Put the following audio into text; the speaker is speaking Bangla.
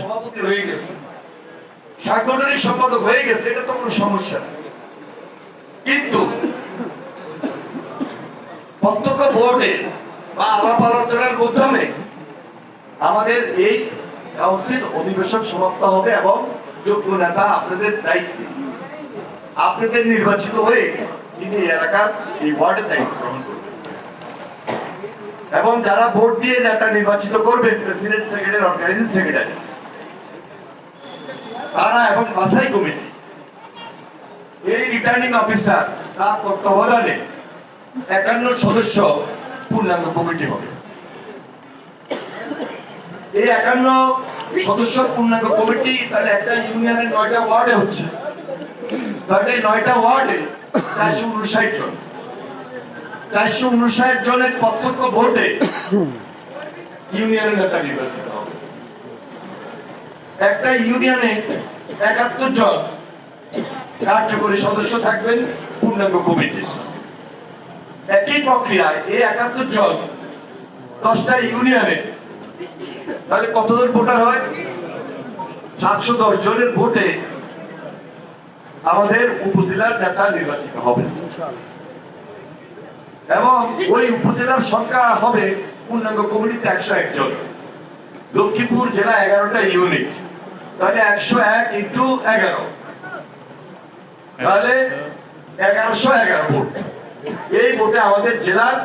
সভাপতি হয়ে গেছে, সাংগঠনিক সম্পাদক হয়ে গেছে, এটা তো কোনো সমস্যা কিন্তু প্রত্যক্ষ বা আলাপ আলোচনার মাধ্যমে আমাদের এই কাউন্সিল অধিবেশন সমাপ্ত হবে এবং যোগ্য নেতা আপনাদের দায়িত্বে। আপনাদের নির্বাচিত হয়ে তিনি এলাকার এই ওয়ার্ডের দায়িত্ব গ্রহণ করবেন। এবং যারা ভোট দিয়ে নেতা নির্বাচিত করবেন প্রেসিডেন্ট সেক্রেটারি অর্গানাইজিং সেক্রেটারি তারা এবং বাছাই কমিটি, এই রিটার্নিং অফিসার তার তত্ত্বাবধানে একান্ন সদস্য পূর্ণাঙ্গ কমিটি হবে। এই একান্ন সদস্য পূর্ণাঙ্গ কমিটি তাহলে একটা ইউনিয়নের নয়টা ওয়ার্ডে হচ্ছে। নয়টা ওয়ার্ডে চারশো উনষাট জন। চারশো উনষাট জনের প্রত্যক্ষ ভোটে ইউনিয়নের নেতা নির্বাচিত একটা ইউনিয়নে একাত্তর জন কার্যকরী সদস্য থাকবেন পূর্ণাঙ্গ কমিটি। একই প্রক্রিয়ায় এই একাত্তর জন দশটা ইউনিয়নে তাহলে কতজন ভোটার হয়? সাতশো দশ জনের ভোটে আমাদের উপজেলার নেতা নির্বাচিত হবে। এবং ওই উপজেলার সংখ্যা হবে পূর্ণাঙ্গ কমিটিতে একশো একজন। লক্ষ্মীপুর জেলা এগারোটা ইউনিট। তাহলে একশো এক ইন্টু এগারো। তাহলে এগারোশো এগারো ভোট। এই ভোটে আমাদের জেলার